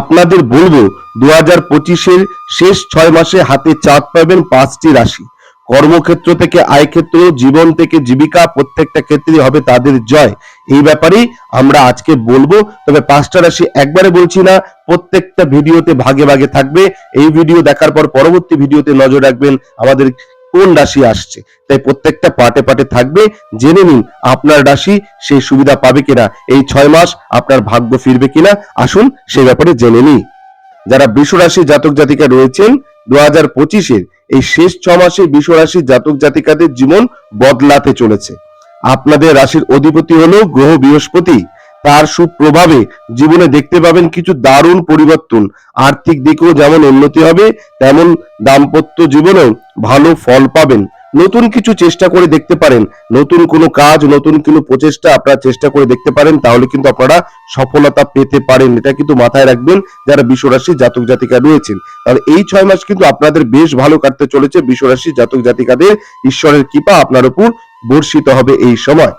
আপনাদের বলব দু হাজার পঁচিশের শেষ ছয় মাসে হাতে চাঁদ পাবেন পাঁচটি রাশি। কর্মক্ষেত্র থেকে আয়ক্ষেত্র জীবন থেকে জীবিকা, প্রত্যেকটা ক্ষেত্রেই হবে তাদের জয়। এই ব্যাপারেই আমরা আজকে বলব, তবে পাঁচটা রাশি একবারে বলছি না, প্রত্যেকটা ভিডিওতে ভাগে ভাগে থাকবে। এই ভিডিও দেখার পর পরবর্তী ভিডিওতে নজর রাখবেন আমাদের কোন রাশি আসছে? তাই প্রত্যেকটা পার্টে পার্টে থাকবে, জেনে নিন আপনার রাশি সেই সুবিধা পাবে কিনা, এই ছয় মাস আপনার ভাগ্য ফিরবে কিনা, আসুন সে ব্যাপারে জেনে নিই। যারা রাশি জাতক জাতিকা রয়েছেন দু হাজার পঁচিশের এই শেষ ছ মাসে রাশি জাতক জাতিকাদের জীবন বদলাতে চলেছে। আপনাদের রাশির অধিপতি হলো গ্রহ বৃহস্পতি। তার সুপ্রভাবে জীবনে দেখতে পাবেন কিছু দারুণ পরিবর্তন। আর্থিক দিকেও যেমন উন্নতি হবে, তেমন দাম্পত্য জীবনেও ভালো ফল পাবেন। নতুন কিছু চেষ্টা করে দেখতে পারেন। নতুন কোনো কাজ, নতুন কোনো প্রচেষ্টা আপনারা চেষ্টা করে দেখতে পারেন, তাহলে কিন্তু আপনারা সফলতা পেতে পারেন। এটা কিন্তু মাথায় রাখবেন, যারা বিশ্বরাশি জাতক জাতিকা রয়েছেন। তাহলে এই ছয় মাস কিন্তু আপনাদের বেশ ভালো কাটতে চলেছে। বিশ্বরাশি জাতক জাতিকাদের ঈশ্বরের কৃপা আপনার উপর বর্ষিত হবে এই সময়।